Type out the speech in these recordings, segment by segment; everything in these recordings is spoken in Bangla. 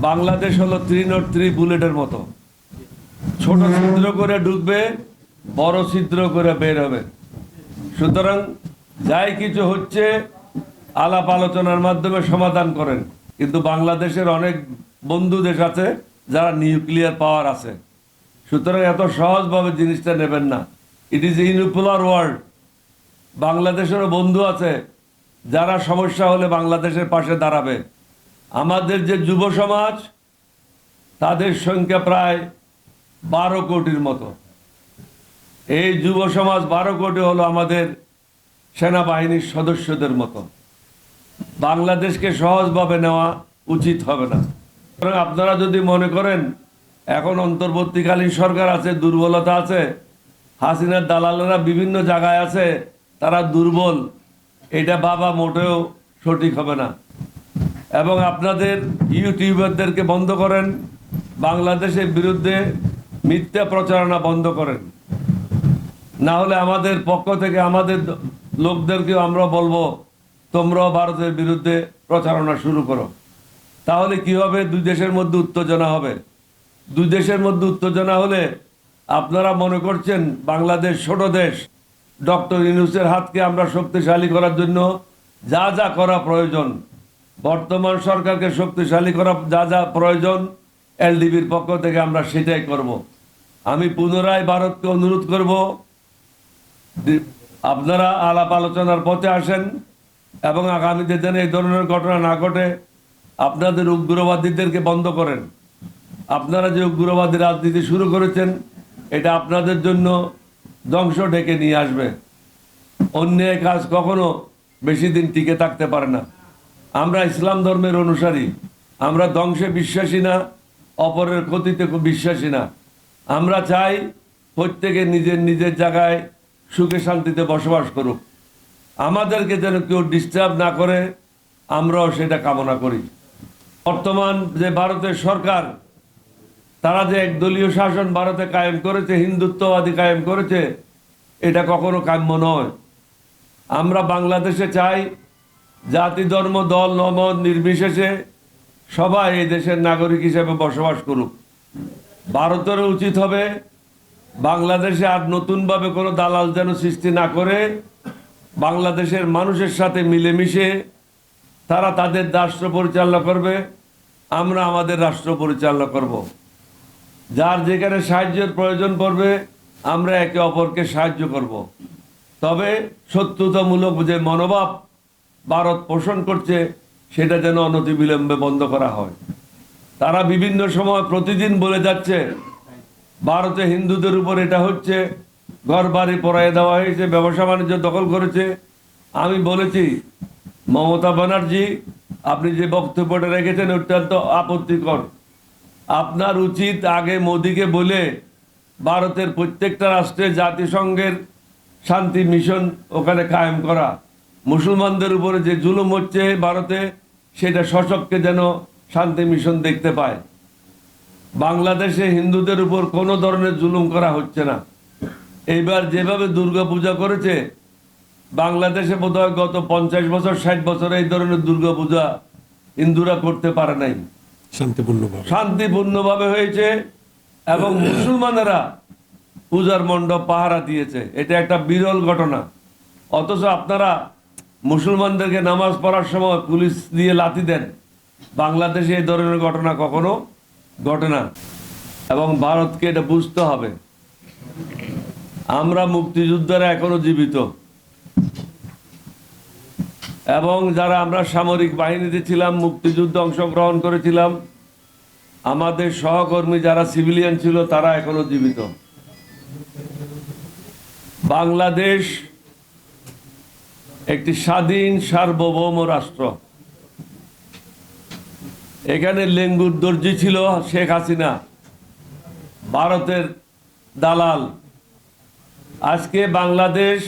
বাংলাদেশ হলো থ্রি নট থ্রি বুলেটের মতো। ছোট ছিদ্র করে ঢুকবে বড় ছিদ্র করে বের হবে। সুতরাং যাই কিছু হচ্ছে, আলাপ আলোচনার মাধ্যমে সমাধান করেন। কিন্তু বাংলাদেশের অনেক বন্ধু দেশ আছে যারা নিউক্লিয়ার পাওয়ার আছে। সুতরাং এত সহজভাবে জিনিসটা নেবেন না। ইট ইজ ইউনিপোলার ওয়ার্ল্ড বাংলাদেশেরও বন্ধু আছে যারা সমস্যা হলে বাংলাদেশের পাশে দাঁড়াবে। আমাদের যে যুব সমাজ, তাদের সংখ্যা প্রায় বারো কোটির মতো। এই যুব সমাজ বারো কোটি হলো আমাদের সেনাবাহিনীর সদস্যদের মতো। বাংলাদেশকে সহজভাবে নেওয়া উচিত হবে না। আপনারা যদি মনে করেন, এখন অন্তর্বর্তীকালীন সরকার আছে, দুর্বলতা আছে, হাসিনার দালালেরা বিভিন্ন জায়গায় আছে, তারা দুর্বল, এটা বাবা মোটেও সঠিক হবে না। এবং আপনাদের ইউটিউবারদেরকে বন্ধ করেন, বাংলাদেশের বিরুদ্ধে মিথ্যা প্রচারণা বন্ধ করেন। না হলে আমাদের পক্ষ থেকে আমাদের লোকদেরকেও আমরা বলব, তোমরাও ভারতের বিরুদ্ধে প্রচারণা শুরু করো। তাহলে কি হবে? দুই দেশের মধ্যে উত্তেজনা হবে। দুই দেশের মধ্যে উত্তেজনা হলে আপনারা মনে করছেন বাংলাদেশ ছোট দেশ। ডক্টর ইউনুসের হাতকে আমরা শক্তিশালী করার জন্য যা যা করা প্রয়োজন বর্তমান সরকারকে শক্তিশালী করা যা যা প্রয়োজন, এলডিবির পক্ষ থেকে আমরা সেটাই করব। আমি পুনরায় ভারতকে অনুরোধ করব আপনারা আলাপ আলোচনার পথে আসেন এবং আগামীতে যেন এই ধরনের ঘটনা না ঘটে, আপনাদের উগ্রবাদীদেরকে বন্ধ করেন। আপনারা যে উগ্রবাদী রাজনীতি শুরু করেছেন, এটা আপনাদের জন্য ধ্বংস ডেকে নিয়ে আসবে। অন্যায় কাজ কখনো বেশি দিন টিকে থাকতে পারে না। আমরা ইসলাম ধর্মের অনুসারী। আমরা ধ্বংসে বিশ্বাসী না, অপরের ক্ষতিতে বিশ্বাসী না। আমরা চাই প্রত্যেকে নিজের নিজের জায়গায় সুখে শান্তিতে বসবাস করুক। আমাদেরকে যেন কেউ ডিস্টার্ব না করে, আমরাও সেটা কামনা করি। বর্তমান যে ভারতের সরকার, তারা যে একদলীয় শাসন ভারতে কায়েম করেছে, হিন্দুত্ববাদী কায়েম করেছে, এটা কখনো কাম্য নয়। আমরা বাংলাদেশে চাই জাতি, ধর্ম, দল নমত নির্বিশেষে সবাই এই দেশের নাগরিক হিসেবে বসবাস করুক। ভারতেরও উচিত হবে বাংলাদেশে আর নতুনভাবে কোনো দালাল যেন সৃষ্টি না করে বাংলাদেশের মানুষের সাথে মিলেমিশে তারা তাদের রাষ্ট্র পরিচালনা করবে, আমরা আমাদের রাষ্ট্র পরিচালনা করব। যার যেখানে সাহায্যের প্রয়োজন পড়বে, আমরা একে অপরকে সাহায্য করব। তবে শত্রুতামূলক যে মনোভাব ভারত পোষণ করছে, সেটা যেন অনতিবিলম্বে বন্ধ করা হয়। তারা বিভিন্ন সময় প্রতিদিন বলে যাচ্ছে, ভারতে হিন্দুদের উপর এটা হচ্ছে ঘর বাড়ি পড়ায় দেওয়া হয়েছে, ব্যবসা বাণিজ্য দখল করেছে। আমি বলেছি, মমতা ব্যানার্জি, আপনি যে বক্তব্যটা রেখেছেন অত্যন্ত আপত্তিকর। আপনার উচিত আগে মোদিকে বলে, ভারতের প্রত্যেকটা রাষ্ট্রে জাতিসংঘের শান্তি মিশন ওখানে কায়েম করা। মুসলমানদের উপরে যে জুলুম হচ্ছে ভারতে সেটা সশককে যেন শান্তি মিশন দেখতে পায়। বাংলাদেশে হিন্দুদের উপর কোনো ধরনের জুলুম করা হচ্ছে না। এইবার যেভাবে দুর্গা পূজা করেছে বাংলাদেশে বোধহয় গত পঞ্চাশ বছর ষাট বছর এই ধরনের দুর্গা পূজা হিন্দুরা করতে পারে নাই। শান্তিপূর্ণভাবে। শান্তিপূর্ণভাবে হয়েছে এবং মুসলমানেরা পূজার মণ্ডপ পাহারা দিয়েছে। এটা একটা বিরল ঘটনা। অথচ আপনারা মুসলমানদেরকে নামাজ পড়ার সময় পুলিশ দিয়ে লাথি দেন। বাংলাদেশে এই ধরনের ঘটনা কখনো ঘটে না। এবং ভারতকে এটা বুঝতে হবে। আমরা মুক্তিযোদ্ধারা এখনও জীবিত। এবং যারা আমরা সামরিক বাহিনীতে ছিলাম, মুক্তিযুদ্ধে অংশগ্রহণ করেছিলাম, আমাদের সহকর্মী যারা সিভিলিয়ান ছিল, তারা এখনও জীবিত। বাংলাদেশ একটি স্বাধীন সার্বভৌম রাষ্ট্র। এখানে লেঙ্গুর দর্জি ছিল শেখ হাসিনা, ভারতের দালাল। আজকে বাংলাদেশ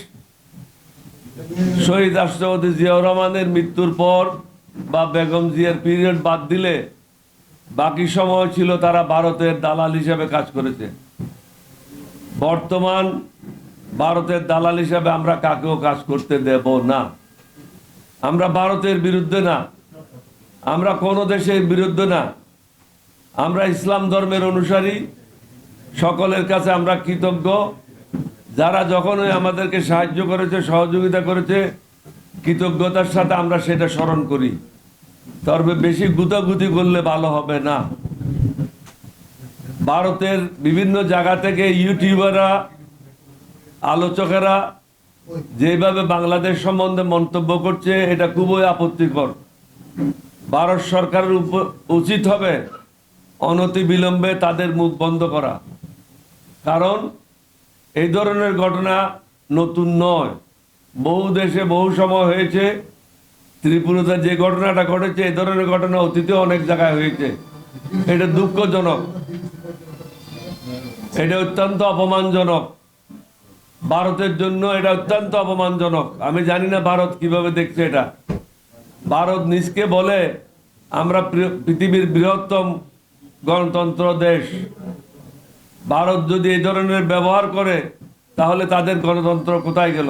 শহীদ রাষ্ট্রপতি জিয়াউর রহমানের মৃত্যুর পর বা বেগম জিয়ার পিরিয়ড বাদ দিলে বাকি সময় ছিল তারা ভারতের দালাল হিসেবে কাজ করেছে। বর্তমান ভারতের দালাল হিসাবে আমরা কাকেও কাজ করতে দেব না। আমরা ভারতের বিরুদ্ধে না। আমরা কোনো দেশের বিরুদ্ধে না। আমরা ইসলাম ধর্মের অনুসারী। সকলের কাছে আমরা কৃতজ্ঞ। যারা যখনই আমাদেরকে সাহায্য করেছে, সহযোগিতা করেছে, কৃতজ্ঞতার সাথে আমরা সেটা স্মরণ করি। তবে বেশি গুতাগুতি করলে ভালো হবে না। ভারতের বিভিন্ন জায়গা থেকে ইউটিউবাররা আলোচকেরা যেভাবে বাংলাদেশ সম্বন্ধে মন্তব্য করছে, এটা খুবই আপত্তিকর। ভারত সরকারের উচিত হবে অনতি বিলম্বে তাদের মুখ বন্ধ করা। কারণ এই ধরনের ঘটনা নতুন নয়। বহু দেশে বহু সময় হয়েছে, ত্রিপুরাতে যে ঘটনাটা ঘটেছে, এই ধরনের ঘটনা অতীতে অনেক জায়গায় হয়েছে। এটা দুঃখজনক। এটা অত্যন্ত অপমানজনক। ভারতের জন্য এটা অত্যন্ত অপমানজনক। আমি জানি না ভারত কীভাবে দেখছে এটা। ভারত নিজকে বলে, আমরা পৃথিবীর বৃহত্তম গণতন্ত্র দেশ। ভারত যদি এই ধরনের ব্যবহার করে, তাহলে তাদের গণতন্ত্র কোথায় গেল?